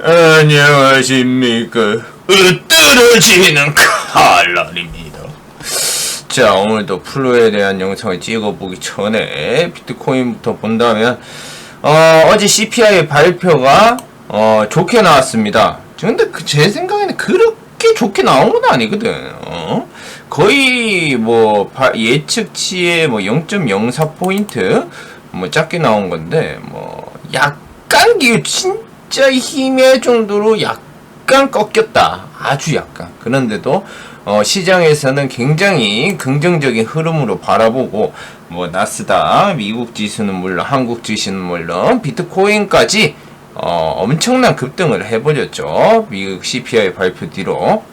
안녕하십니까. 으뜨러지는 칼날입니다. 자, 오늘도 플로에 대한 영상을 찍어보기 전에 비트코인부터 본다면, 어, 어제 CPI 발표가, 어, 좋게 나왔습니다. 근데 그 제 생각에는 그렇게 좋게 나온 건 아니거든. 어? 거의 뭐, 바- 예측치의 뭐 0.04포인트, 뭐 작게 나온 건데, 뭐, 약간, 기진 짜 힘의 정도로 약간 꺾였다. 아주 약간. 그런데도, 어, 시장에서는 굉장히 긍정적인 흐름으로 바라보고, 뭐, 나스닥, 미국 지수는 물론, 한국 지수는 물론, 비트코인까지, 어, 엄청난 급등을 해버렸죠. 미국 CPI 발표 뒤로.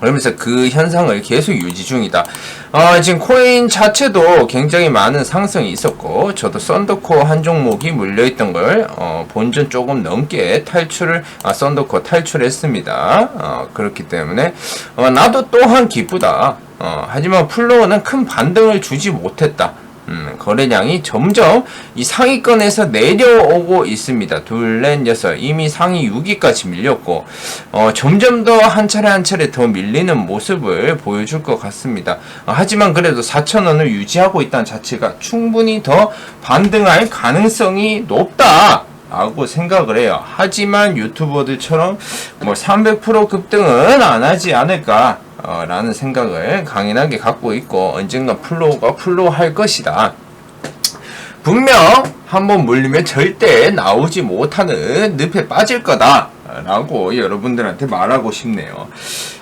그러면서 그 현상을 계속 유지 중이다. 어, 지금 코인 자체도 굉장히 많은 상승이 있었고, 저도 썬더코어 한 종목이 물려있던 걸, 어, 본전 조금 넘게 탈출을, 아, 썬더코어 탈출했습니다. 어, 그렇기 때문에, 어, 나도 또한 기쁘다. 어, 하지만 플로어는 큰 반등을 주지 못했다. 음, 거래량이 점점 이 상위권에서 내려오고 있습니다. 둘, 넷, 여섯. 이미 상위 6위까지 밀렸고, 어, 점점 더 한 차례 한 차례 더 밀리는 모습을 보여줄 것 같습니다. 어, 하지만 그래도 4,000원을 유지하고 있다는 자체가 충분히 더 반등할 가능성이 높다. 라고 생각을 해요. 하지만 유튜버들처럼 뭐 300% 급등은 안 하지 않을까. 어, 라는 생각을 강인하게 갖고 있고 언젠가 플로우가 플로우 할 것이다. 분명 한번 물리면 절대 나오지 못하는 늪에 빠질 거다. 라고 여러분들한테 말하고 싶네요.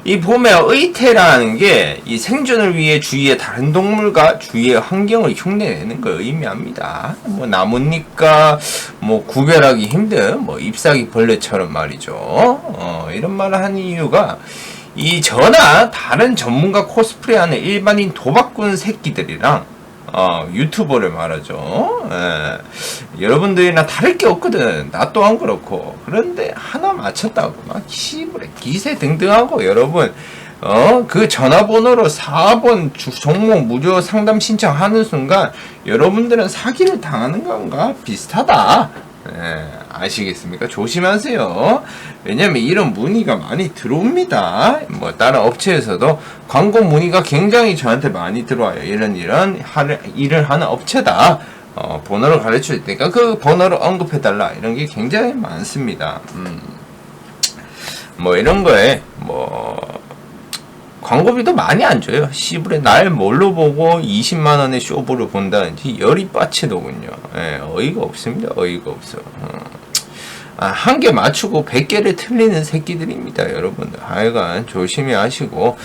이 보면 의태라는 게 이 생존을 위해 주위의 다른 동물과 주위의 환경을 흉내내는 걸 의미합니다. 뭐 나뭇잎과 뭐 구별하기 힘든 뭐 잎사귀 벌레처럼 말이죠. 어, 이런 말을 하는 이유가 이 저나 다른 전문가 코스프레하는 일반인 도박꾼 새끼들이랑 어, 유튜버를 말하죠. 예. 여러분들이나 다를 게 없거든. 나 또한 그렇고. 그런데 하나 맞췄다고 막 시부레 기세 등등하고 여러분 어, 그 전화번호로 4번 주, 종목 무료 상담 신청하는 순간 여러분들은 사기를 당하는 건가 비슷하다. 예, 아시겠습니까? 조심하세요. 왜냐면 이런 문의가 많이 들어옵니다. 뭐 다른 업체에서도 광고 문의가 굉장히 저한테 많이 들어와요. 이런 이런 일을 하는 업체다. 어, 번호를 가르쳐 줄 테니까 그 번호를 언급해 달라. 이런 게 굉장히 많습니다. 음. 뭐 이런 거에 뭐 광고비도 많이 안 줘요. 시불에 날 뭘로 보고 20만 원의 쇼부를 본다든지 열이 빠치더군요. 예, 어이가 없습니다. 어이가 없어. 어. 아, 한 개 맞추고 100개를 틀리는 새끼들입니다, 여러분들. 하여간 조심히 하시고.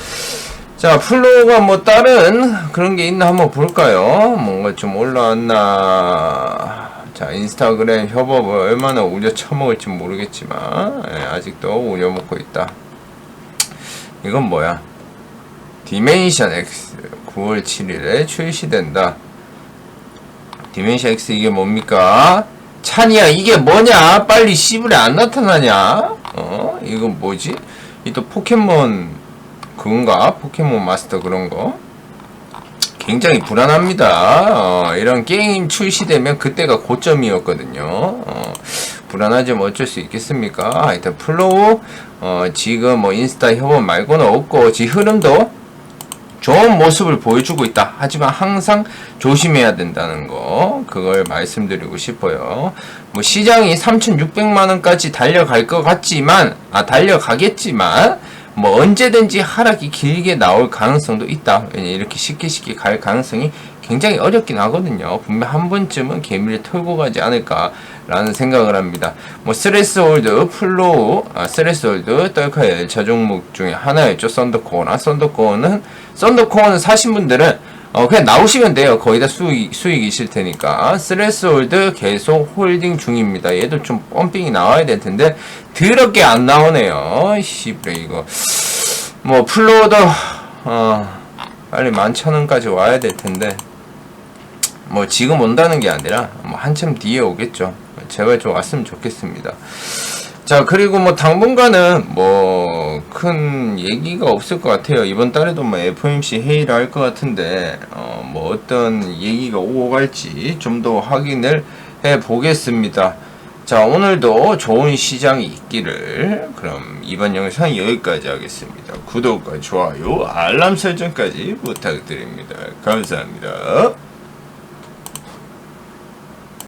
자, 플로우가 뭐 다른 그런 게 있나 한번 볼까요? 뭔가 좀 올라왔나. 자, 인스타그램 협업을 얼마나 우려 처먹을지 모르겠지만, 예, 아직도 우려 먹고 있다. 이건 뭐야? 디멘션 X 9월 7일에 출시된다. 디멘션 X 이게 뭡니까? 찬이야 이게 뭐냐? 빨리 시불에 안 나타나냐? 어? 이건 뭐지? 이 또 포켓몬 그건가? 포켓몬 마스터 그런 거? 굉장히 불안합니다. 어, 이런 게임 출시되면 그때가 고점이었거든요. 어, 불안하지만 어쩔 수 있겠습니까? 하여튼 플로우 어, 지금 뭐 인스타 협업 말고는 없고 지 흐름도 좋은 모습을 보여주고 있다. 하지만 항상 조심해야 된다는 거 그걸 말씀드리고 싶어요. 뭐 시장이 3,600만 원까지 달려갈 것 같지만 아 달려가겠지만 뭐 언제든지 하락이 길게 나올 가능성도 있다. 이렇게 쉽게 쉽게 갈 가능성이 굉장히 어렵긴 하거든요. 분명 한 번쯤은 개미를 털고 가지 않을까라는 생각을 합니다. 뭐 스레스홀드, 플로우, 아, 스레스홀드, 떨카엘 저 종목 중에 하나였죠. 썬더코어나 썬더코어는 썬더코어는 사신 분들은 어, 그냥 나오시면 돼요. 거의 다 수익, 수익이실 테니까. 스레스홀드 계속 홀딩 중입니다. 얘도 좀 펌핑이 나와야 될 텐데, 더럽게 안 나오네요. 씨브레, 이거. 뭐, 플로어도, 어, 빨리 만천원까지 와야 될 텐데, 뭐, 지금 온다는 게 아니라, 뭐, 한참 뒤에 오겠죠. 제발 좀 왔으면 좋겠습니다. 자, 그리고 뭐 당분간은 뭐 큰 얘기가 없을 것 같아요. 이번 달에도 뭐 FOMC 회의를 할 것 같은데, 어, 뭐 어떤 얘기가 오고 갈지 좀 더 확인을 해 보겠습니다. 자, 오늘도 좋은 시장이 있기를. 그럼 이번 영상 여기까지 하겠습니다. 구독과 좋아요, 알람 설정까지 부탁드립니다. 감사합니다.